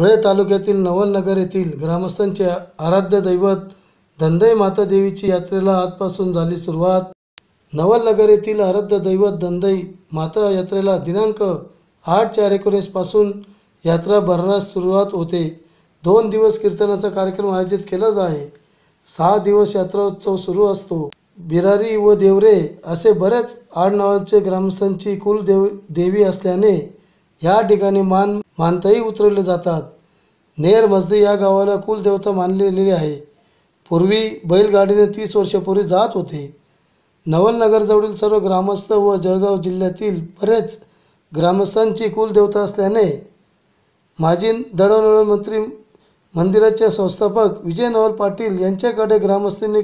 धुळे तालुक्यातील नवलनगर येथील ग्रामस्थांचे आराध्य दैवत धंदई माता देवीची यात्रेला आजपासून झाली सुरुवात. नवलनगर येथील आराध्य दैवत धंदई माता यात्रेला दिनांक आठ चार एकोणीसपासून यात्रा भरण्यास सुरुवात होते. दोन दिवस कीर्तनाचा कार्यक्रम आयोजित केला आहे. सहा दिवस यात्रा उत्सव सुरू असतो. बिरारी व देवरे असे बरेच आडनावांचे ग्रामस्थांची कुलदेव देवी असल्याने या ठिकाणी मान मानताही उतरवले जातात. नेर मजदी या गावाला कुलदेवता मानलेली आहे. पूर्वी बैलगाडीने तीस वर्षापूर्वी जात होते. नवलनगरजवळील सर्व ग्रामस्थ व जळगाव जिल्ह्यातील बरेच ग्रामस्थांची कुलदेवता असल्याने माजी दळणवळण मंत्री मंदिराचे संस्थापक विजय नवल पाटील यांच्याकडे ग्रामस्थांनी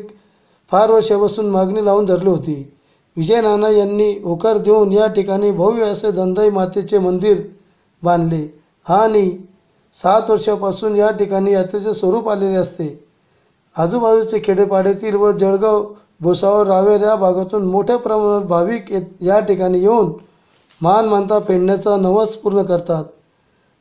फार वर्षापासून मागणी लावून धरली होती. विजय नाना यांनी होकार देऊन या ठिकाणी भव्य असे दंदाई मातेचे मंदिर बांधले. आणि सात वर्षापासून या ठिकाणी यात्रेचे स्वरूप आलेले असते. आजूबाजूचे खेडेपाड्यातील व जळगाव भुसावळ रावेर या भागातून मोठ्या प्रमाणावर भाविक येत- या ठिकाणी येऊन मान मानता फेडण्याचा नवस पूर्ण करतात.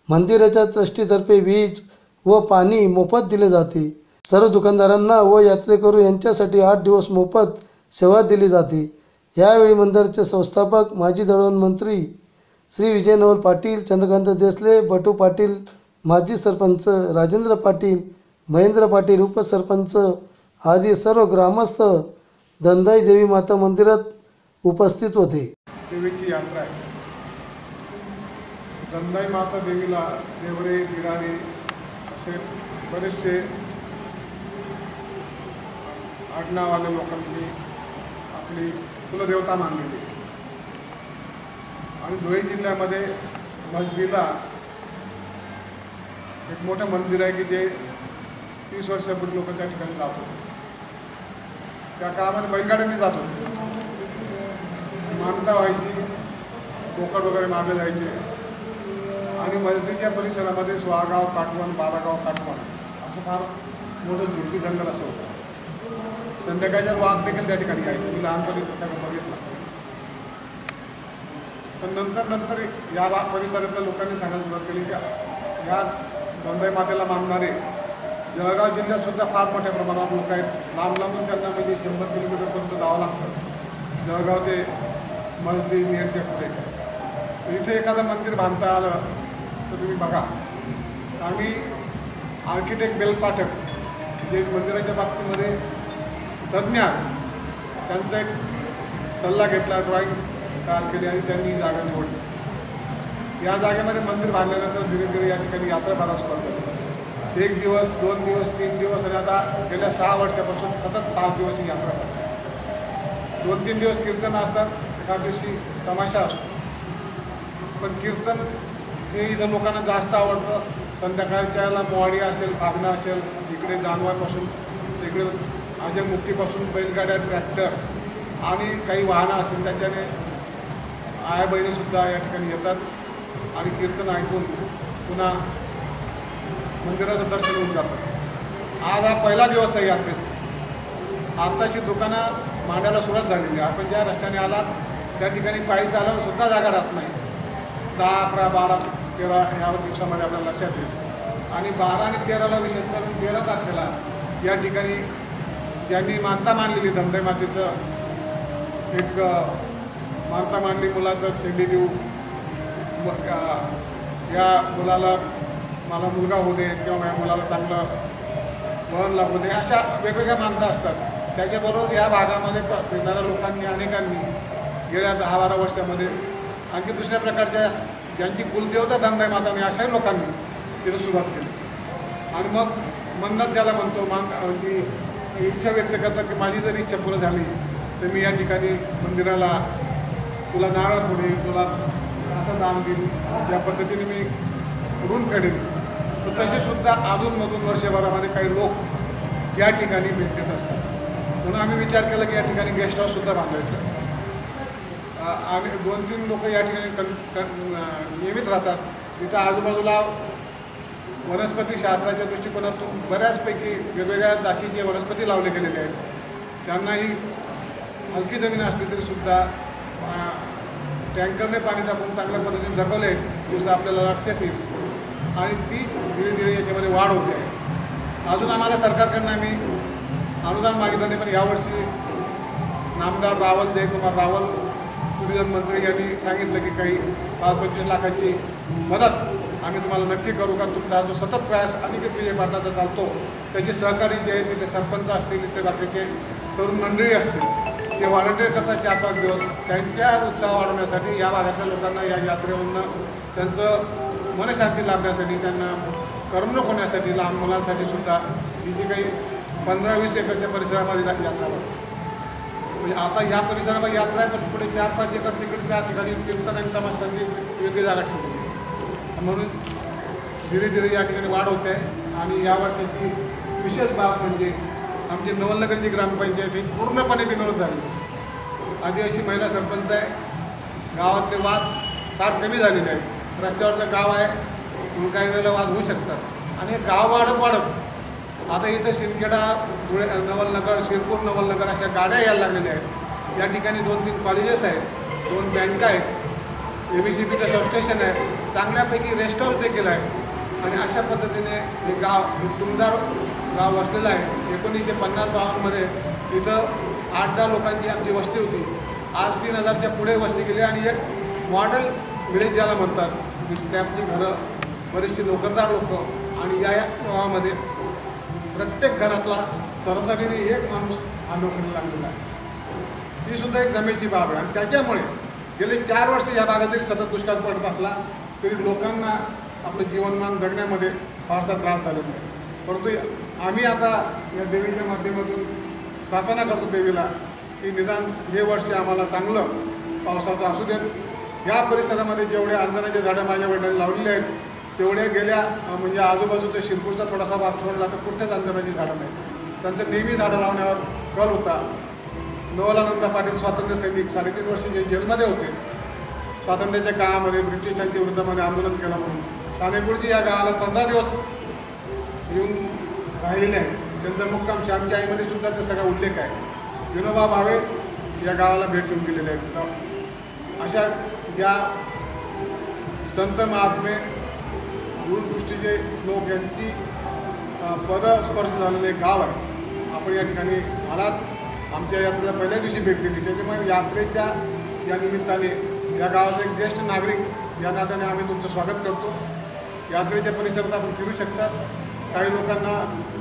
मंदिराच्या ट्रस्टीतर्फे वीज व पाणी मोफत दिले जाते. सर्व दुकानदारांना व यात्रेकरू यांच्यासाठी आठ दिवस मोफत सेवा दिली जाते. यावेळी मंदिराचे संस्थापक माजी दळवण मंत्री श्री विजय नवल पाटील चंद्रकांत देसले बटू पाटील माजी सरपंच राजेंद्र पाटील महेंद्र पाटील उपसरपंच आदी सर्व ग्रामस्थ दंदाई देवी माता मंदिरात उपस्थित होते. देवीची यात्रा आहे. दंदाई माता देवीला देवरे बिरारे असे बरेचसे आडनावाल्या लोकांनी. आपली कुलदेवता मानलेली आणि धुळे जिल्ह्यामध्ये मस्जिदला एक मोठं मंदिर आहे की जे तीस वर्षापूर्वी लोक त्या ठिकाणी जात होते. त्या काळामध्ये बैलगाड्यांनी जात होते. मानता व्हायची बोकड वगैरे मारले जायचे. आणि मस्जिदीच्या परिसरामध्ये सोळागाव काटवण बारागाव काटवण. असं फार मोठं झुडपी जंगल असं होतं. संध्याकाळच्या वाघ देखील त्या ठिकाणी यायचे. मी लहानपणी सगळं बघितलं. पण नंतर नंतर या वाघ परिसरातल्या लोकांनी सांगायला सुरुवात केली की या बंदाई मातेला मानणारे जळगाव जिल्ह्यात सुद्धा फार मोठ्या प्रमाणात लोक आहेत. लांब लांबून त्यांना म्हणजे शंभर किलोमीटरपर्यंत जावं लागतं. जळगाव ते मजदी मेरच्या पुढे. इथे एखादं मंदिर बांधता आलं तर तुम्ही बघा. आम्ही आर्किटेक्ट बेलपाठक जे मंदिराच्या बाबतीमध्ये तज्ज्ञ त्यांचा एक सल्ला घेतला ड्रॉईंग तयार केली आणि त्यांनी ही जागा निवडली. या जागेमध्ये मंदिर बांधल्यानंतर धीरे धीरे या ठिकाणी यात्रा भरायला सुरुवात झाली. एक दिवस दोन दिवस तीन दिवस आणि आता गेल्या सहा वर्षापासून सतत पाच दिवस ही यात्रा चालते दोन तीन दिवस कीर्तन असतात एका दिवशी तमाशा असतो. पण कीर्तन हे इथं लोकांना जास्त आवडतं. संध्याकाळच्या वेळेला मोहाडी असेल फागणं असेल इकडे जानवापासून इकडे माझ्या मुक्तीपासून बैलगाड्या ट्रॅक्टर आणि काही वाहनं असेल त्याच्याने आया बहिणीसुद्धा या ठिकाणी येतात आणि कीर्तन ऐकून पुन्हा मंदिराचं दर्शन होऊन जातं आज हा पहिला दिवस आहे यात्रेचा. आत्ताची दुकानं मांडायला सुरुवात झालेली आहे. आपण ज्या रस्त्याने आलात त्या ठिकाणी पायी चालायला सुद्धा जागा राहत नाही. दहा अकरा बारा तेरा या दिवसामध्ये आपल्याला लक्षात येईल. आणि बारा आणि तेराला विशेष करून तेरा तारखेला या ठिकाणी ज्यांनी मानता मानलेली धंदे मातेचं एक मानता मांडली मुलाचं शेंडी देऊ या मुलाला मला मुलगा होऊ दे किंवा माझ्या मुलाला चांगलं वळण लागू दे अशा वेगवेगळ्या मानता असतात. त्याच्याबरोबर या भागामध्ये प- फिरणाऱ्या लोकांनी अनेकांनी गेल्या दहा बारा वर्षामध्ये आणखी दुसऱ्या प्रकारच्या ज्यांची कुलदेवता धंदा माताने अशाही लोकांनी तिथं सुरुवात केली. आणि मग मन्नत ज्याला म्हणतो मान म्हणजे इच्छा व्यक्त करतात की माझी जर इच्छा पूर्ण झाली तर मी या ठिकाणी मंदिराला तुला नारळ पुढे तुला असं दान देईन. या पद्धतीने मी ऋण फेडेन. तर तसेसुद्धा अधूनमधून वर्षभरामध्ये काही लोक या ठिकाणी भेट देत असतात. म्हणून आम्ही विचार केला की या ठिकाणी गेस्ट हाऊससुद्धा बांधायचं. आम्ही आणि दोन तीन लोक या ठिकाणी कन नियमित राहतात. इथं आजूबाजूला वनस्पती शास्त्राच्या दृष्टिकोनातून बऱ्याचपैकी वेगवेगळ्या जातीचे वनस्पती लावले गेलेले आहेत. त्यांनाही हलकी जमीन असली तरी सुद्धा टँकरने पाणी टाकून चांगल्या पद्धतीने जगवले आहेत दिवस आपल्याला लक्षात येईल. आणि ती धीरे धीरे याच्यामध्ये वाढ होते. आहे अजून आम्हाला सरकारकडनं आम्ही अनुदान मागितलं पण यावर्षी नामदार रावल जयकुमार रावल टुरिझम मंत्री यांनी सांगितलं की काही पाच पंचवीस लाखाची मदत आम्ही तुम्हाला नक्की करू का तुमचा जो सतत प्रयास अनिकेत विजय पाटलाचा चालतो त्याचे सहकारी जे आहेत तिथले सरपंच असतील इथे बाकीचे तरुण मंडळी असतील ते व्हॉलंटिअर करतात चार पाच दिवस त्यांच्या उत्साह वाढवण्यासाठी या भागातल्या लोकांना या यात्रेवरनं त्यांचं मनशांती लाभण्यासाठी त्यांना करमणूक होण्यासाठी लहान मुलांसाठी सुद्धा ही जी काही पंधरा वीस एकरच्या परिसरामध्ये यात्रा भरते. म्हणजे आता या परिसरामध्ये यात्रा आहे पण पुढे चार पाच एकर तिकडे त्या ठिकाणी कीर्तन आणि तमाशांनी वेगळी जागा ठेवली. म्हणून धीरे धीरे या ठिकाणी वाढ होते आहे आणि या वर्षाची विशेष बाब म्हणजे आमची नवलनगरची ग्रामपंचायत ही पूर्णपणे बिनविरोध झाली. आदिवासी महिला सरपंच आहे. गावातले वाद फार कमी झालेले आहेत. रस्त्यावरचं गाव आहे. म्हणून काही वेळेला वाद होऊ शकतात. आणि हे गाव वाढत वाढत आता इथं शिरखेडा धुळे नवलनगर शिरपूर नवलनगर अशा गाड्या यायला लागलेल्या आहेत. या ठिकाणी दोन तीन कॉलेजेस आहेत. दोन बँका आहेत. ए बी सी पीचं सबस्टेशन आहे. चांगल्यापैकी रेस्ट हाऊस देखील आहे. आणि अशा पद्धतीने हे गाव हे टुमदार गाव वसलेलं आहे. एकोणीसशे पन्नास बावन्नमध्ये इथं आठ दहा लोकांची आमची वस्ती होती. आज तीन हजारच्या पुढे वस्ती गेली आणि एक मॉडेल विलेज ज्याला म्हणतात. म्हणजे स्लॅबची घरं बरेचसे नोकरदार लोक आणि या या गावामध्ये प्रत्येक घरातला सरासरीने एक माणूस हा नोकरीला लागलेला आहे. ही सुद्धा एक जमेची बाब आहे. आणि त्याच्यामुळे गेले चार वर्ष या भागात जरी सतत दुष्काळ पडत असला तरी लोकांना आपलं जीवनमान जगण्यामध्ये फारसा त्रास झालेला आहे परंतु आम्ही आता या देवींच्या माध्यमातून प्रार्थना करतो देवीला की निदान हे वर्ष आम्हाला चांगलं पावसाचं असू देत. या परिसरामध्ये जेवढ्या अंजनाच्या झाडं माझ्या वडिलांनी लावलेली आहेत तेवढ्या गेल्या म्हणजे आजूबाजूचा शिरपूरचा थोडासा भाग सोडला तर कुठल्याच अंजनाची झाडं नाहीत. त्यांचं नेहमी झाडं लावण्यावर कल होता. नवलानंद पाटील स्वातंत्र्य सैनिक साडेतीन वर्ष जे जेलमध्ये होते स्वातंत्र्याच्या काळामध्ये ब्रिटिशांच्या विरुद्धामध्ये आंदोलन केलं म्हणून. सानेपूरजी या गावाला पंधरा दिवस येऊन राहिलेले आहेत. त्यांचा मुक्काम श्यामच्या आईमध्ये सुद्धा ते सगळा उल्लेख आहे. विनोबा भावे या गावाला भेट देऊन गेलेले आहेत. अशा या संत महात्मे गुरुदृष्टीचे लोक यांची पदस्पर्श झालेले गाव आहे. आपण या ठिकाणी आलात. आमच्या यात्रेला पहिल्या दिवशी भेट दिली. त्याच्यामुळे यात्रेच्या या निमित्ताने या गावाचे एक ज्येष्ठ नागरिक या नात्याने आम्ही तुमचं स्वागत करतो. यात्रेच्या परिसरात आपण फिरू शकतात काही लोकांना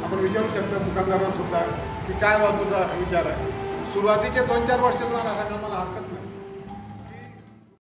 आपण विचारू शकता दुकानदारांसुद्धा की काय बा तुझा विचार आहे. सुरुवातीचे दोन चार वर्ष तुम्हाला सांगा मला हरकत नाही.